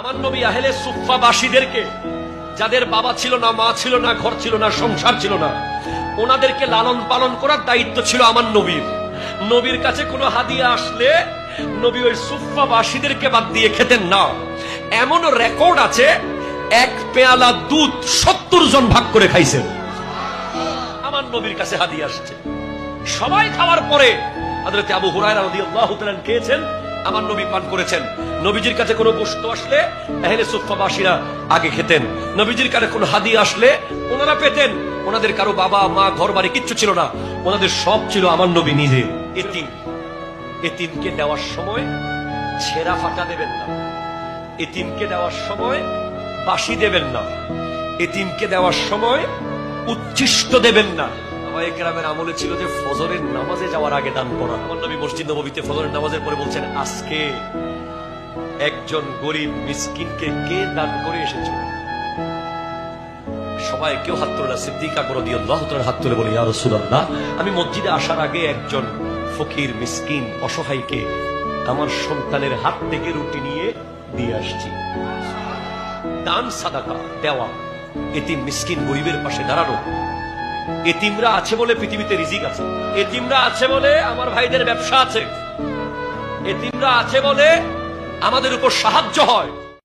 আমার নবী আহলে সুফাবাসীদেরকে যাদের বাবা ছিল না, মা ছিল না, ঘর ছিল না, সংসার ছিল না, ওনাদেরকে লালন পালন করার দায়িত্ব ছিল আমার নবীর। নবীর কাছে কোনো হাদিয়া আসলে নবী ওই সুফাবাসীদেরকে বাদ দিয়ে খেতেন না। এমন রেকর্ড আছে, এক পেয়ালা দুধ সত্তর জন ভাগ করে খাইছেন। আমার নবীর কাছে হাদিয়া আসছে। সবাই খাওয়ার পরে হযরত আবু হুরায়রা রাদিয়াল্লাহু তাআলা খেয়েছেন আমার নবী পান করেছেন। নবীজির কাছে কোনো বস্তু আসলে আহলে সুফফাবাসীরা আগে খেতেন। নবীজির কাছে কোনো হাদি আসলে ওনারা পেতেন। ওনাদের কারও বাবা, মা ঘর বাড়ি কিচ্ছু ছিল না। ওনাদের সব ছিল আমার নবী নিজে। এতিম এতিমকে দেওয়ার সময় ছেঁড়া ফাটা দেবেন না। এতিমকে দেওয়ার সময় বাসি দেবেন না। এতিমকে দেওয়ার সময় উচ্ছিষ্ট দেবেন না। আমার গ্রামের আমলে ছিল যে ফজরের নামাজে যাওয়ার আগে দান করা। আমার নবী মসজিদ নবীতে ফজরের নামাজের পরে বলছেন, আজকে একজন গরিব মিসকিনকে কে দান করে এসেছে? সবাই কেউ হাত তোলে সিদ্দিকা দিয়ে আল্লাহ তাআলা হাত তুলে বলে, ইয়া রাসূলুল্লাহ, আমি মসজিদে আসার আগে একজন ফকির মিসকিন অসহায়কে আমার সন্তানের হাত থেকে রুটি নিয়ে দিয়ে আসছি। দান, সাদাকা, দেওয়া। এতিম মিসকিন গরিবের পাশে দাঁড়ানো। এতিমরা আছে বলে পৃথিবীতে রিজিক আছে। এতিমরা আছে বলে আমার ভাইদের ব্যবসা আছে। এতিমরা আছে বলে আমাদের উপর সাহায্য হয়।